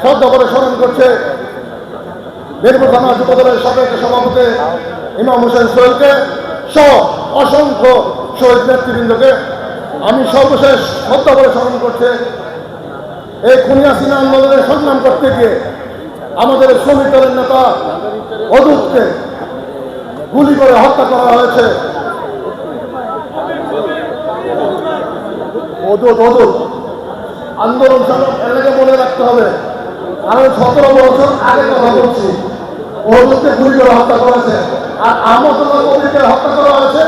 শ্রদ্ধা করে স্মরণ করছে বীরপুর থানা যুবদলের সাবেক সভাপতি ইমাম হোসেন সোহেলকে সহ অসংখ্য শহীদ নেতৃবৃন্দকে আমি সর্বশেষ শ্রদ্ধা করে স্মরণ করছে এই খুনিয়াসিনা আন্দোলনের সংগ্রাম করতে গিয়ে আমাদের শ্রমিক দলের নেতা অদূতকে গুলি করে হত্যা করা হয়েছে। আন্দোলন চালক এলাকা মনে রাখতে হবে। আমি সতেরো বছর আগে কথা বলছি। অদূতকে গুলি করে হত্যা করেছে আর কবিকে হত্যা করা হয়েছে।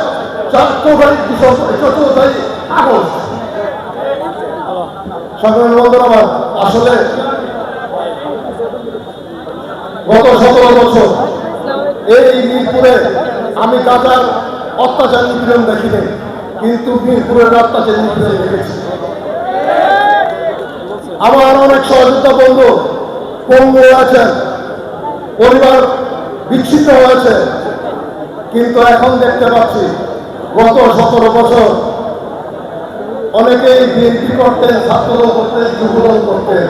আসলে গত সতেরো বছর এই মিরপুরে আমি গাজার অত্যাচার নিপীড়ন দেখিনি, কিন্তু মিরপুরের অত্যাচার নিপীড়ন দেখেছি। আমার অনেক সহযোগিতা বন্ধু আছেন, পরিবার বিচ্ছিন্ন হয়েছে, কিন্তু এখন দেখতে পাচ্ছি গত সতেরো বছর অনেকেই বিএনপি করতেন ছাত্র করতেন, যুবদল করতেন।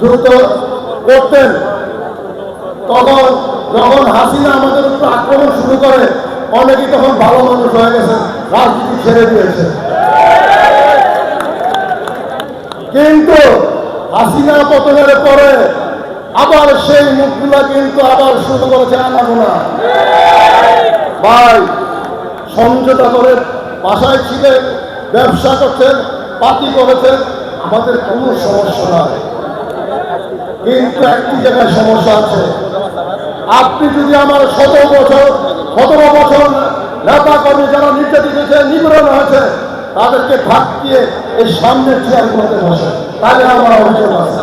দ্রুত করতেন। তখন যখন হাসিনা আমাদের উপর আক্রমণ শুরু করে, অনেকেই তখন ভালো মানুষ হয়ে গেছে, রাজনীতি ছেড়ে দিয়েছে। কিন্তু হাসিনা পতনের পরে আবার সেই মুখগুলা কিন্তু আবার শুরু করেছে আনাগোনা ভাই, সমঝোতা করে বাসায় ছিলেন, ব্যবসা করছেন পাতি করেছেন, আমাদের কোনো সমস্যা নয় কিন্তু একটি জায়গায় সমস্যা আছে। আপনি যদি আমার শত বছর, সতেরো বছর নেতা কর্মী যারা নির্যাতিত হয়েছে, নিপীড়ন হয়েছে, তাদেরকে ধাক্কিয়ে এই সামনের চেয়ার করতে বসে তাহলে আমার অভিযোগ আছে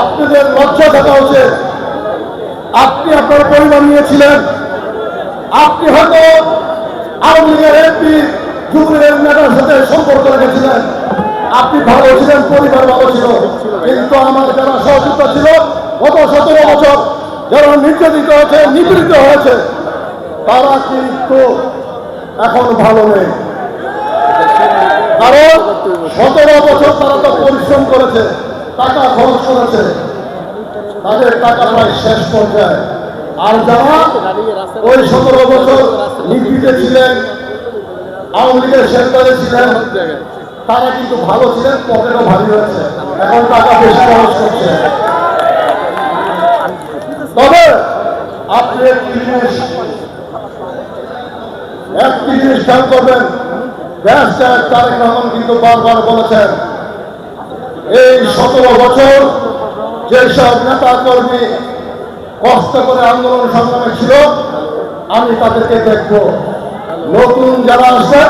আপনাদের লজ্জা থাকা উচিত। আপনি আপনার পরিবার নিয়েছিলেন আপনি হয়তো আওয়ামী লীগের এমপি যুবলীগের নেতার সাথে সম্পর্ক রেখেছিলেন। আপনি ভালো ছিলেন, পরিবার ভালো ছিল। কিন্তু আমার যারা সহযোগিতা ছিল, গত সতেরো বছর যারা নির্যাতিত হয়েছে, নিপীড়িত হয়েছে, তারা কিন্তু এখন ভালো নেই। কারণ সতেরো বছর তারা তো পরিশ্রম করেছে, টাকা খরচ করেছে। তাদের টাকা প্রায় শেষ পর্যায়ে। আর যারা ওই সতেরো বছর নিপীড়িত ছিলেন, আওয়ামী লীগের সেন্টারে ছিলেন, তারা কিন্তু ভালো ছিলেন, পকেটও ভারী হয়েছে। এখন টাকা বেশি খরচ করছে। তবে আপনি জিনিস একটি জিনিস খেয়াল করবেন। ব্যাস তারেক রহমান কিন্তু বারবার বলেছেন, এই সতেরো বছর যেসব নেতা কর্মী কষ্ট করে আন্দোলন সংগ্রামে ছিল, আমি তাদেরকে দেখব। নতুন যারা আসবে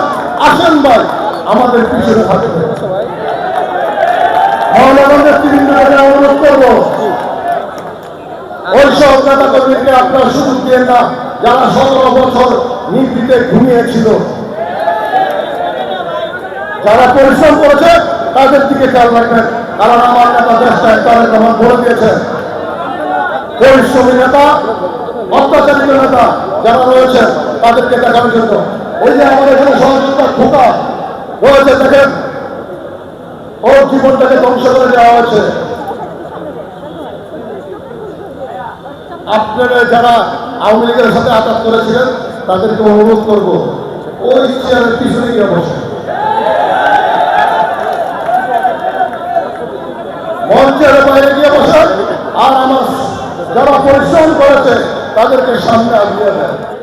আসেন ভাই, আমাদের পিছনে থাকবে অনুরোধ করব ওই সব নেতা কর্মীকে আপনার সুযোগ দিয়ে না, যারা সতেরো বছর নির্বিতে ঘুমিয়েছিল। যারা পরিশ্রম করেছে, তাদের দিকে খেয়াল রাখবেন। কারণ আমার নেতা দেশটায় তারেক রহমান বলে দিয়েছেন, পরিশ্রমী নেতা নেতা যারা তাদেরকে জন্য। ওই যে আমাদের এখানে সহযোগিতা খোকা রয়েছে দেখেন, ওর জীবনটাকে ধ্বংস করে দেওয়া হয়েছে। আপনারা যারা আওয়ামী লীগের সাথে আঘাত করেছিলেন, তাদেরকে অনুরোধ করব, ওই চেয়ারের পিছনে গিয়ে বসে মঞ্চের বাইরে গিয়ে বসে আর আমার যারা পরিশ্রম করেছে তাদেরকে সামনে আগিয়ে দেয়।